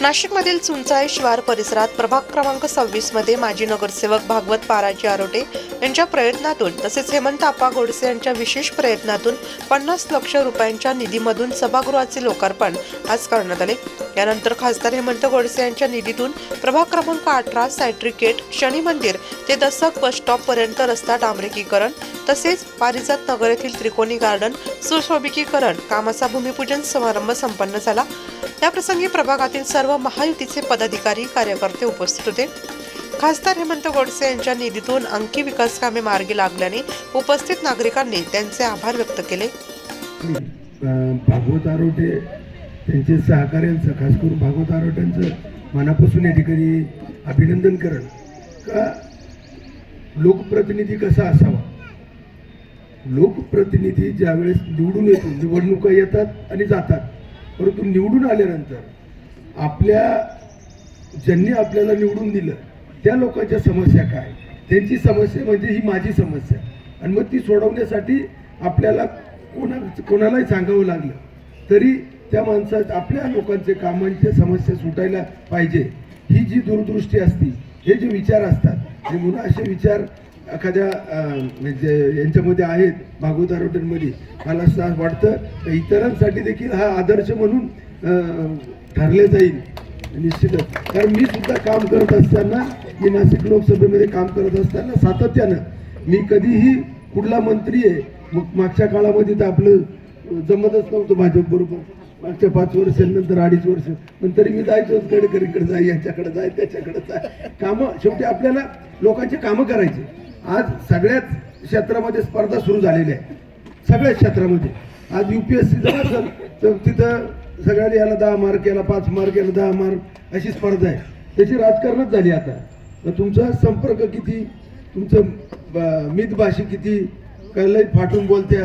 नाशिकमधील चुंचाळे शिवार परिसरात प्रभाग क्रमांक सव्वीसमध्ये माजी नगरसेवक भागवत पाराजी आरोटे यांच्या प्रयत्नातून तसेच हेमंत आप्पा गोडसे यांच्या विशेष प्रयत्नातून पन्नास लक्ष रुपयांच्या निधीमधून सभागृहाचे लोकार्पण आज करण्यात आले. यानंतर खासदार हेमंत गोडसे यांच्या निधीतून प्रभाग क्रमांक अठरा सायट्रिकेट शनी मंदिर ते दसक बस स्टॉप पर्यंत रस्ता डांबरेकीकरण तसेच पारिजात नगर येथील त्रिकोणी गार्डन सुशोभिकीकरण कामाचा भूमिपूजन समारंभ संपन्न झाला. याप्रसंगी प्रभागातील सर्व महायुतीचे पदाधिकारी कार्यकर्ते उपस्थित होते. खासदार हेमंत गोडसे यांच्या निधीतून अंकी विकास कामे मार्गी लागल्याने उपस्थित नागरिकांनी त्यांचे आभार व्यक्त केले. भागवत आरोटे त्यांचे सहकार्यांचं खास करून भागवत आरोट्यांचं मनापासून या ठिकाणी अभिनंदन करण. का लोकप्रतिनिधी कसा असावा? लोकप्रतिनिधी ज्यावेळेस निवडून येतो निवडणुका येतात आणि जातात. परंतु निवडून आल्यानंतर आपल्या ज्यांनी आपल्याला निवडून दिलं त्या लोकांच्या समस्या काय? त्यांची समस्या म्हणजे ही माझी समस्या. आणि मग ती सोडवण्यासाठी आपल्याला कोणा कोणालाही सांगावं लागलं तरी त्या माणसात आपल्या लोकांचे कामांच्या समस्या सुटायला पाहिजे. ही जी दूरदृष्टी असती हे जे विचार असतात आणि म्हणून असे विचार एखाद्या म्हणजे यांच्यामध्ये आहेत भागवत आरोग्यांमध्ये मला असं वाटतं इतरांसाठी देखील हा आदर्श म्हणून ठरले जाईल निश्चितच. कारण मी सुद्धा काम करत असताना मी नाशिक लोकसभेमध्ये काम करत असताना सातत्यानं मी कधीही कुठला मंत्री आहे मग मागच्या काळामध्ये तर आपलं जमतच नव्हतं भाजप बरोबर. मागच्या पाच वर्षांनंतर अडीच वर्ष पण तरी मी जायचोच गडकरीकडे जाय याच्याकडे जाय त्याच्याकडे जाय कामं शेवटी आपल्याला लोकांचे कामं करायची. आज सगळ्याच क्षेत्रामध्ये स्पर्धा सुरू झालेली आहे सगळ्याच क्षेत्रामध्ये. आज युपीएससी जर असेल तर तिथं सगळ्यांनी याला दहा मार्क याला पाच मार्क याला दहा मार्क अशी स्पर्धा आहे. त्याची राजकारणच झाली आता. तर तुमचा संपर्क किती? तुमचं मितभाषी किती? कळलंय फाटून बोलत्या?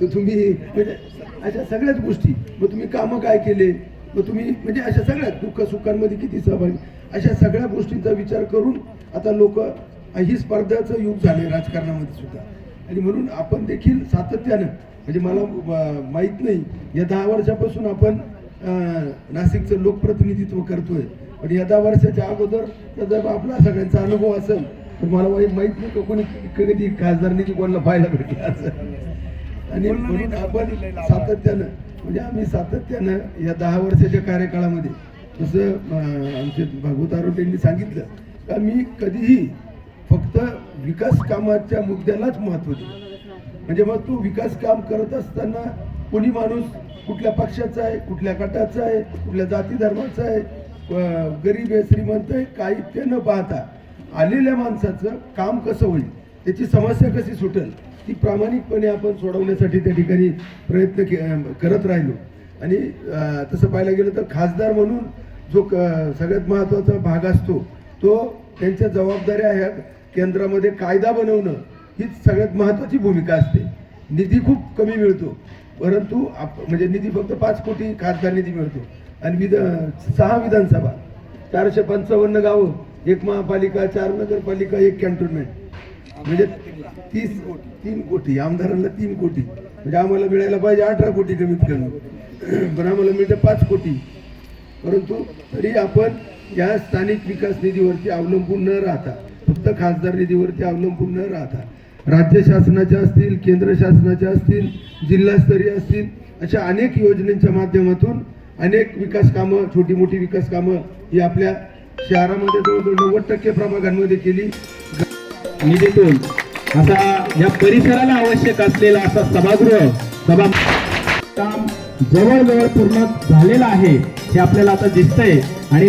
तर तुम्ही म्हणजे अशा सगळ्याच गोष्टी. मग तुम्ही कामं काय केले? मग तुम्ही म्हणजे अशा सगळ्या दुःख सुखांमध्ये किती सहभागी? अशा सगळ्या गोष्टींचा विचार करून आता लोक ही स्पर्धाचं युग झाले राजकारणामध्ये सुद्धा. आणि म्हणून आपण देखील सातत्यानं म्हणजे मला माहीत नाही या दहा वर्षापासून आपण नाशिकचं लोकप्रतिनिधित्व करतोय. पण या दहा वर्षाच्या अगोदर जर आपला सगळ्यांचा अनुभव असेल तर मला माहीत नाही का कोणी कधी खासदारनीची कोणाला पाहायला भेटला असं आणि म्हणून आपण सातत्यानं म्हणजे आम्ही सातत्यानं या दहा वर्षाच्या कार्यकाळामध्ये जसं आमचे भागवत आरोटे यांनी सांगितलं का मी कधीही फक्त विकास कामाच्या मुद्द्यालाच महत्त्व दिलं. म्हणजे मग तो विकास काम करत असताना कोणी माणूस कुठल्या पक्षाचा आहे कुठल्या गटाचा आहे कुठल्या जाती धर्माचा आहे गरीब आहे श्रीमंत आहे काही ते न पाहता आलेल्या माणसाचं काम कसं होईल त्याची समस्या कशी सुटेल ती प्रामाणिकपणे आपण सोडवण्यासाठी त्या ठिकाणी प्रयत्न के करत राहिलो. आणि तसं पाहायला गेलं तर खासदार म्हणून जो क- सगळ्यात महत्त्वाचा भाग असतो तो त्यांच्या जबाबदाऱ्या ह्या केंद्रामध्ये कायदा बनवणं हीच सगळ्यात महत्त्वाची भूमिका असते. निधी खूप कमी मिळतो. परंतु आप म्हणजे निधी फक्त पाच कोटी खासदार निधी मिळतो. आणि विध सहा विधानसभा चारशे पंचावन्न गावं एक महापालिका चार नगरपालिका एक कॅन्टोनमेंट. म्हणजे तीस तीन कोटी आमदारांना तीन कोटी. म्हणजे आम्हाला मिळायला पाहिजे अठरा कोटी कमीत कमी. पण आम्हाला मिळतं पाच कोटी. परंतु तरी आपण या स्थानिक विकास निधीवरती अवलंबून न राहता फक्त खासदार निधीवरती अवलंबून न राहता राज्य शासनाच्या असतील केंद्र शासनाच्या असतील जिल्हास्तरीय असतील अशा अनेक योजनेच्या माध्यमातून अनेक विकास कामं छोटी मोठी विकास कामं ही आपल्या शहरामध्ये जवळजवळ नव्वद टक्के प्रभागांमध्ये केली. निधीतून असा या परिसराला आवश्यक असलेला असा सभागृह सभा काम जवळजवळ पूर्ण झालेलं आहे हे आपल्याला आता दिसतंय. आणि